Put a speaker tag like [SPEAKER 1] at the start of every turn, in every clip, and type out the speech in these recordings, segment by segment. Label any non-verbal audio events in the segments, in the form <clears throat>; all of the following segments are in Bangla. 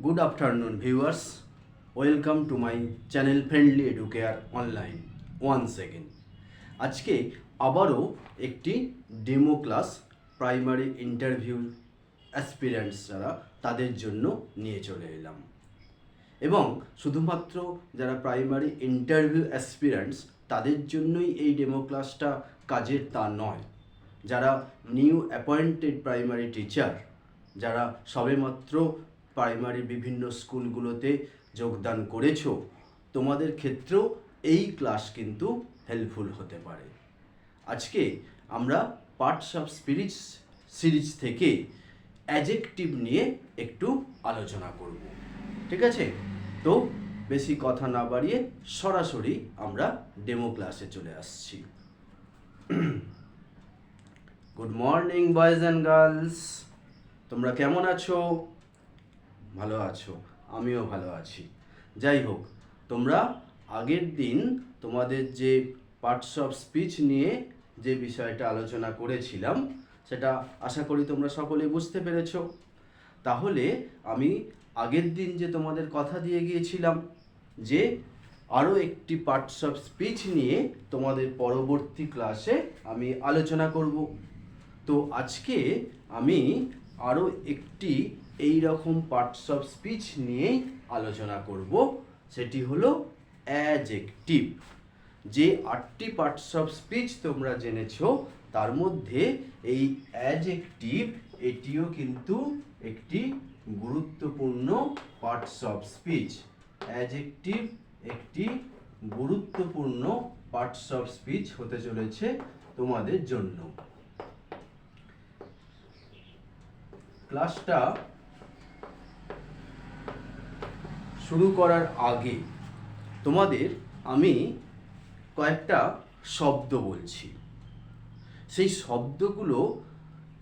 [SPEAKER 1] Good afternoon, viewers. Welcome to my channel Friendly Educare Online. Once again. আজকে আবারও একটি demo class primary interview aspirants যারা তাদের জন্য নিয়ে চলে এলাম এবং শুধুমাত্র যারা প্রাইমারি ইন্টারভিউ অ্যাসপিরেন্টস তাদের জন্যই এই ডেমো ক্লাসটা কাজের তা নয় যারা নিউ অ্যাপয়েন্টেড প্রাইমারি টিচার যারা সবেমাত্র প্রাইমারি বিভিন্ন স্কুলগুলোতে যোগদান করেছ। তোমাদের ক্ষেত্রেও এই ক্লাস কিন্তু হেল্পফুল হতে পারে। আজকে আমরা পার্টস অফ স্পিরিটস সিরিজ থেকে অ্যাজেকটিভ নিয়ে একটু আলোচনা করব। ঠিক আছে? তো বেশি কথা না বাড়িয়ে সরাসরি আমরা ডেমো ক্লাসে চলে আসছি। Good morning boys and girls তোমরা কেমন আছো? ভালো আছো, আমিও ভালো আছি। যাই হোক, তোমরা আগের দিন তোমাদের যে পার্টস অফ স্পিচ নিয়ে যে বিষয়টা আলোচনা করেছিলাম, সেটা আশা করি তোমরা সকলে বুঝতে পেরেছ। তাহলে আমি আগের দিন যে তোমাদের কথা দিয়ে গিয়েছিলাম, যে আরও একটি পার্টস অফ স্পিচ নিয়ে তোমাদের পরবর্তী ক্লাসে আমি আলোচনা করব। তো আজকে আমি আরও একটি এই রকম পার্টস অফ স্পিচ নিয়েই আলোচনা করব। সেটি হলো অ্যাজেকটিভ যে আটটি পার্টস অফ স্পিচ তোমরা জেনেছো, তার মধ্যে এই অ্যাজেকটিভ এটিও কিন্তু একটি গুরুত্বপূর্ণ পার্টস অফ স্পিচ অ্যাজেকটিভ একটি গুরুত্বপূর্ণ পার্টস অফ স্পিচ হতে চলেছে তোমাদের জন্য। ক্লাসটা শুরু করার আগে তোমাদের আমি কয়েকটা শব্দ বলছি। সেই শব্দগুলো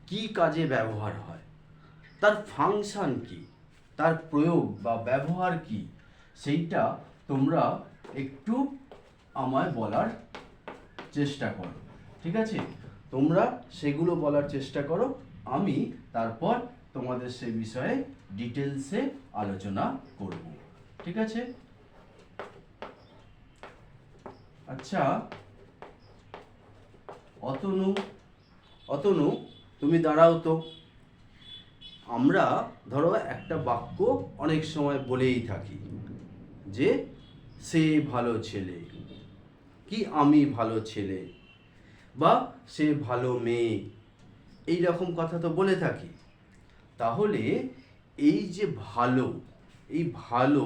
[SPEAKER 1] কি কাজে ব্যবহার হয়? তার ফাংশান কি? তার প্রয়োগ বা ব্যবহার কি? সেইটা তোমরা একটু আমায় বলার চেষ্টা করো, ঠিক আছে? তোমরা সেগুলো বলার চেষ্টা করো, আমি তারপর তোমাদের সে বিষয়ে ডিটেলসে আলোচনা করব। ঠিক আছে? আচ্ছা অতনু অতনু, তুমি দাঁড়াও তো। আমরা, ধরো, একটা বাক্য অনেক সময় বলেই থাকি যে, সে ভালো ছেলে, কি আমি ভালো ছেলে? বা, সে ভালো মেয়ে। এই রকম কথা তো বলে থাকি। তাহলে, এই যে ভালো এই ভালো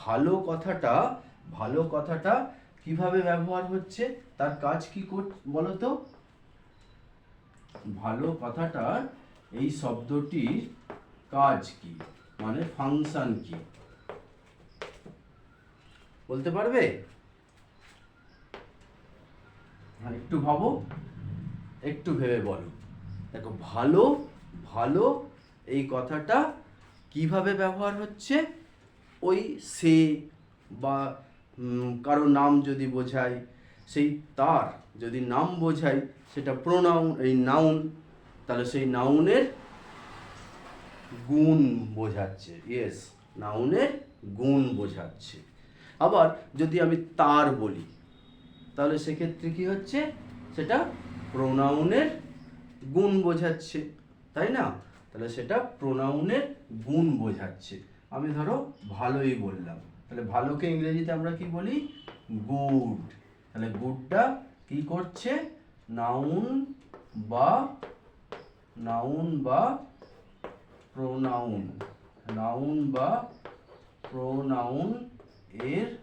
[SPEAKER 1] ভালো কথাটা ভালো কথাটা কীভাবে ব্যবহার হচ্ছে, তার কাজ কি কর বলো তো ভালো কথাটার এই শব্দটির কাজ কি মানে ফাংশন কি? বলতে পারবে? হ্যাঁ একটু ভাবো, একটু ভেবে বলো। দেখো, ভালো ভালো এই কথাটা কীভাবে ব্যবহার হচ্ছে? ওই সে বা কারও নাম যদি বোঝায়, সেই তার যদি নাম বোঝায়, সেটা প্রোনাউন এই নাউন তাহলে সেই নাউনের গুণ বোঝাচ্ছে। ইয়েস নাউনের গুণ বোঝাচ্ছে। আবার যদি আমি তার বলি, তাহলে সেক্ষেত্রে কি হচ্ছে? সেটা প্রোনাউনের গুণ বোঝাচ্ছে, তাই না? তাহলে সেটা প্রোনাউনের গুণ বোঝাচ্ছে। আমি ধরো ভালোই বললাম। তাহলে ভালোকে ইংরেজিতে আমরা কি বলি? গুড। তাহলে গুডটা কি করছে? নাউন বা নাউন বা প্রোনাউন নাউন বা প্রোনাউন এর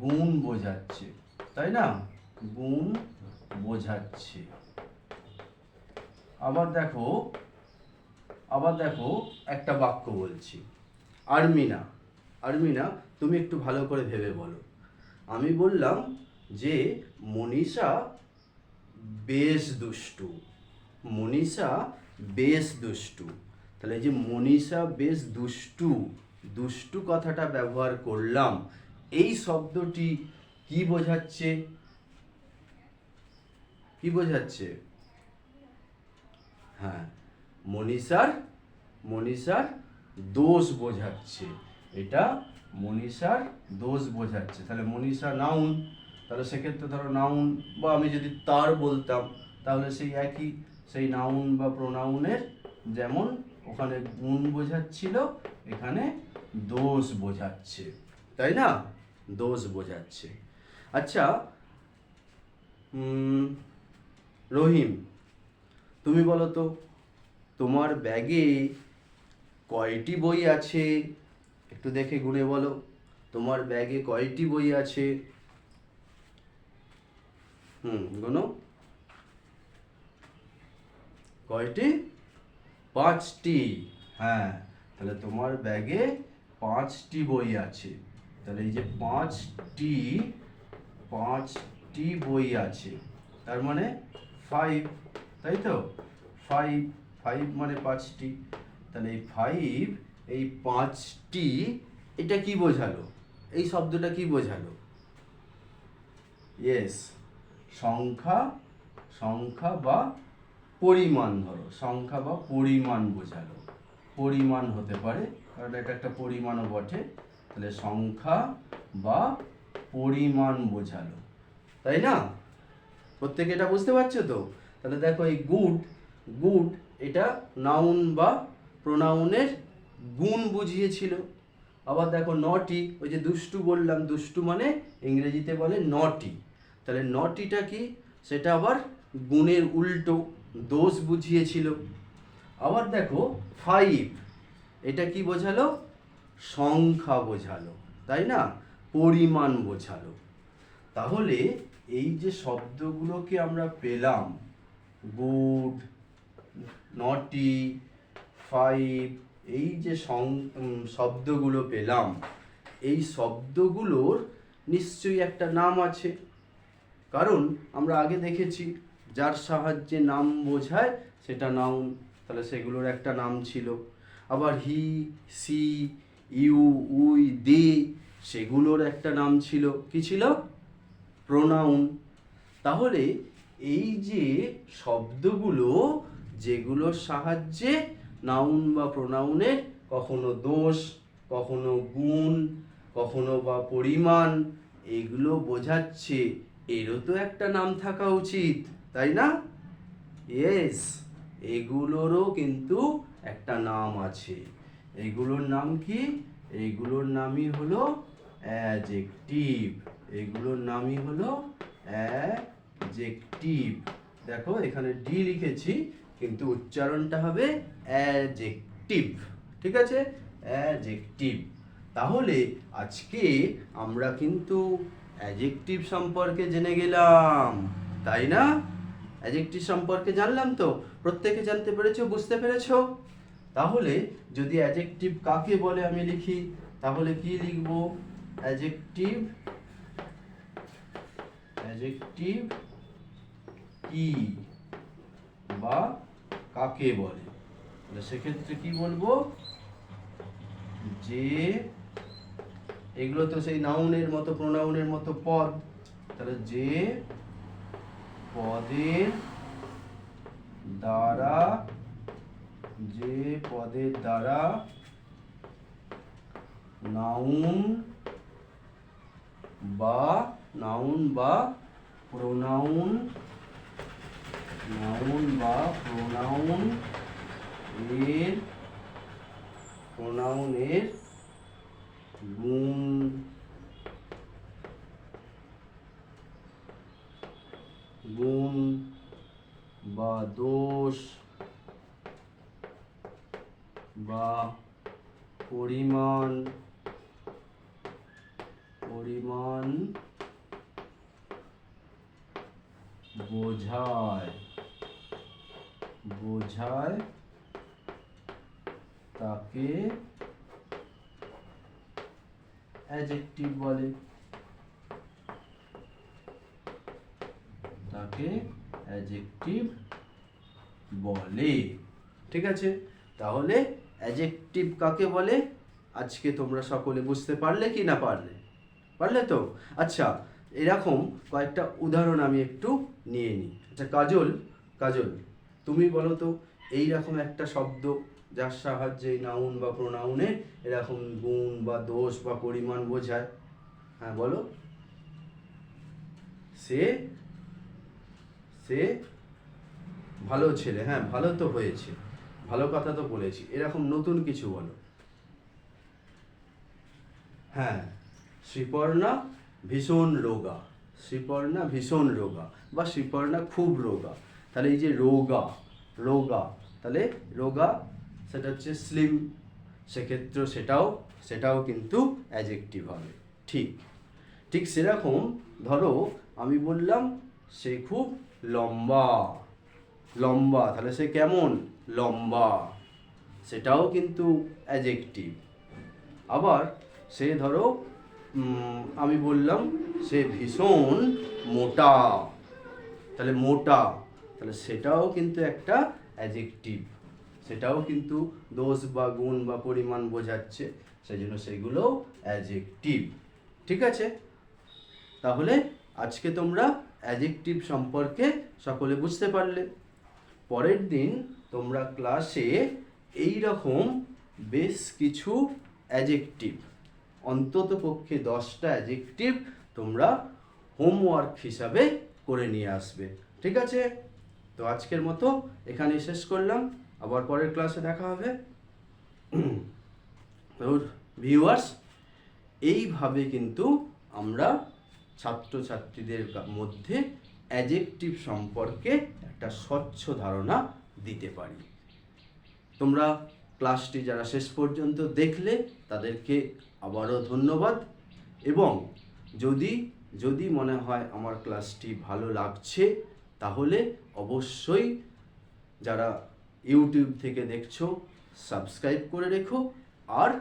[SPEAKER 1] গুণ বোঝাচ্ছে। তাই না? গুণ বোঝাচ্ছে। আবার দেখো আবার দেখো একটা বাক্য বলছি। আর্মিনা আর্মিনা, তুমি একটু ভালো করে ভেবে বলো। আমি বললাম যে, মনীষা বেশ দুষ্টু। মনীষা বেশ দুষ্টু। তাহলে যে মনীষা বেশ দুষ্টু দুষ্টু কথাটা ব্যবহার করলাম, এই শব্দটি কি বোঝাচ্ছে? কি বোঝাচ্ছে? হ্যাঁ। মনীষার মনীষার দোষ বোঝাচ্ছে। এটা মনীষার দোষ বোঝাচ্ছে। তাহলে মনীষা নাউন তাহলে সেক্ষেত্রে ধরো নাউন বা আমি যদি তার বলতাম, তাহলে সেই একই, সেই নাউন বা প্রোনাউনের যেমন ওখানে গুণ বোঝাচ্ছিল, এখানে দোষ বোঝাচ্ছে। তাই না? দোষ বোঝাচ্ছে। আচ্ছা রহিম তুমি বলো তো, তোমার ব্যাগে কয়টি বই আছে? একটু দেখে ঘুরে বলো, তোমার ব্যাগে কয়টি বই আছে? হুম, গুনো। কয়টি? পাঁচটি। হ্যাঁ তাহলে তোমার ব্যাগে পাঁচটি বই আছে। তাহলে এই যে পাঁচটি পাঁচটি বই আছে, তার মানে ফাইভ তাই তো? ফাইভ ফাইভ মানে পাঁচটি। তাহলে এই ফাইভ এই পাঁচটি, এটা কি বোঝালো? এই শব্দটা কি বোঝালো? ইয়েস সংখ্যা সংখ্যা বা পরিমাণ ধরো। সংখ্যা বা পরিমাণ বোঝালো। পরিমাণ হতে পারে, কারণ এটা একটা পরিমাণও বটে। তাহলে সংখ্যা বা পরিমাণ বোঝালো। তাই না? প্রত্যেকে এটা বুঝতে পারছ তো? তাহলে দেখো এই গুড গুড এটা নাউন বা প্রোনাউনের গুণ বুঝিয়েছিল। আবার দেখো নটি ওই যে দুষ্টু বললাম, দুষ্টু মানে ইংরেজিতে বলে নটি তাহলে নটিটা কি? সেটা আবার গুণের উল্টো, দোষ বুঝিয়েছিল। আবার দেখো ফাইভ এটা কি বোঝালো? সংখ্যা বোঝালো, তাই না? পরিমাণ বোঝালো। তাহলে এই যে শব্দগুলোকে আমরা পেলাম গুড নটি ফাইভ এই যে শব্দগুলো পেলাম, এই শব্দগুলোর নিশ্চয়ই একটা নাম আছে। কারণ আমরা আগে দেখেছি, যার সাহায্যে নাম বোঝায়, সেটা নাউন তাহলে সেগুলোর একটা নাম ছিল। আবার he she you we they সেগুলোর একটা নাম ছিল। কি ছিল? প্রোনাউন তাহলে এই যে শব্দগুলো যেগুলোর সাহায্যে নাউন বা প্রোনাউনের কখনো দোষ, কখনো গুণ, কখনো বা পরিমাণ, এগুলো বোঝাচ্ছে। এরও তো একটা নাম থাকা উচিত, তাই না? ইয়েস এগুলোরও কিন্তু একটা নাম আছে। এগুলোর নাম কি? এগুলোর নামই হলো অ্যাজেক্টিভ এগুলোর নামই হলো অ্যাজেক্টিভ দেখো, এখানে ডি লিখেছি, কিন্তু উচ্চারণটা হবে অ্যাজেক্টিভ ঠিক আছে? অ্যাজেক্টিভ তাহলে আজকে আমরা কিন্তু অ্যাজেক্টিভ সম্পর্কে জেনে গেলাম, তাই না? অ্যাজেক্টিভ সম্পর্কে জানলাম তো? প্রত্যেকে জানতে পেরেছ, বুঝতে পেরেছ? তাহলে যদি অ্যাজেক্টিভ কাকে বলে আমি লিখি, তাহলে কি লিখব? অ্যাজেক্টিভ অ্যাজেক্টিভ কি বা কাকে বলে? সেক্ষেত্রে কি বলব? যে, এগুলো তো সেই নাউনের মতো প্রোনাউনের মতো পদ। তাহলে যে পদের দ্বারা, যে পদের দ্বারা নাউন বা নাউন বা প্রোনাউন নাউন বা প্রোনাউন এর প্রোনাউনের গুণ। গুণ বা দোষ বা পরিমাণ বোঝায় বোঝায় তাকে অ্যাজেক্টিভ বলে। তাকে অ্যাজেক্টিভ বলে। ঠিক আছে? তাহলে অ্যাজেক্টিভ কাকে বলে? আজকে তোমরা সকলে বুঝতে পারলে কি না পারলে? পারলে তো? আচ্ছা এরকম কয়েকটা উদাহরণ আমি একটু নিয়ে নিই। আচ্ছা কাজল কাজল। তুমি বলো তো এই রকম একটা শব্দ যার সাহায্যে নাউন বা প্রোনাউনে এরকম গুণ বা দোষ বা পরিমাণ বোঝায়। হ্যাঁ বলো। সে সে ভালো ছেলে হ্যাঁ ভালো তো হয়েছে, ভালো কথা তো বলেছি, এরকম নতুন কিছু বলো। হ্যাঁ শ্রীপর্ণা ভীষণ রোগা, শ্রীপর্ণা ভীষণ রোগা বা শ্রীপর্ণা খুব রোগা। তাহলে এই যে রোগা রোগা, তাহলে রোগা সেটা হচ্ছে স্লিম সেক্ষেত্রে সেটাও সেটাও কিন্তু অ্যাজেক্টিভ হবে। ঠিক ঠিক সেরকম ধরো আমি বললাম সে খুব লম্বা লম্বা, তাহলে সে কেমন? লম্বা, সেটাও কিন্তু অ্যাজেক্টিভ আবার সে ধরো আমি বললাম সে ভীষণ মোটা, তাহলে মোটা তাহলে সেটাও কিন্তু একটা অ্যাজেক্টিভ সেটাও কিন্তু দোষ বা গুণ বা পরিমাণ বোঝাচ্ছে সেই জন্য সেগুলো অ্যাজেক্টিভ ঠিক আছে? তাহলে আজকে তোমরা অ্যাজেক্টিভ সম্পর্কে সকলে বুঝতে পারলে। পরের দিন তোমরা ক্লাসে এই রকম বেশ কিছু অ্যাজেক্টিভ অন্তত পক্ষে দশটা অ্যাজেক্টিভ তোমরা হোমওয়ার্ক হিসাবে করে নিয়ে আসবে, ঠিক আছে? তো আজকের মতো এখানেই শেষ করলাম। আবার পরের ক্লাসে দেখা হবে। <clears throat> ভিউয়ার্স এইভাবে কিন্তু আমরা ছাত্রছাত্রীদের মধ্যে অ্যাজেক্টিভ সম্পর্কে একটা স্বচ্ছ ধারণা দিতে পারি। তোমরা ক্লাসটি যারা শেষ পর্যন্ত দেখলে, তাদেরকে আবারও ধন্যবাদ। এবং যদি যদি মনে হয় আমার ক্লাসটি ভালো লাগছে তাহলে অবশ্যই যারা ইউটিউব থেকে দেখছ, সাবস্ক্রাইব করে রেখো আর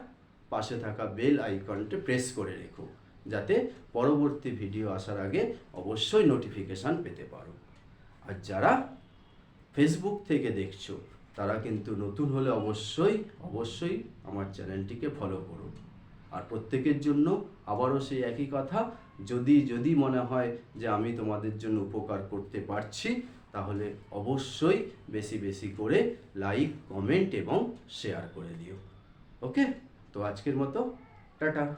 [SPEAKER 1] পাশে থাকা বেল আইকনটি প্রেস করে রেখো, যাতে পরবর্তী ভিডিও আসার আগে অবশ্যই নোটিফিকেশান পেতে পারো। আর যারা ফেসবুক থেকে দেখছ, তারা কিন্তু নতুন হলে অবশ্যই অবশ্যই আমার চ্যানেলটিকে ফলো করো। আর প্রত্যেকের জন্য আবারও সেই একই কথা যদি যদি মনে হয় যে আমি তোমাদের জন্য উপকার করতে পারছি, তাহলে অবশ্যই বেশি বেশি করে লাইক কমেন্ট এবং শেয়ার করে দিও। ওকে তো আজকের মতো, টাটা।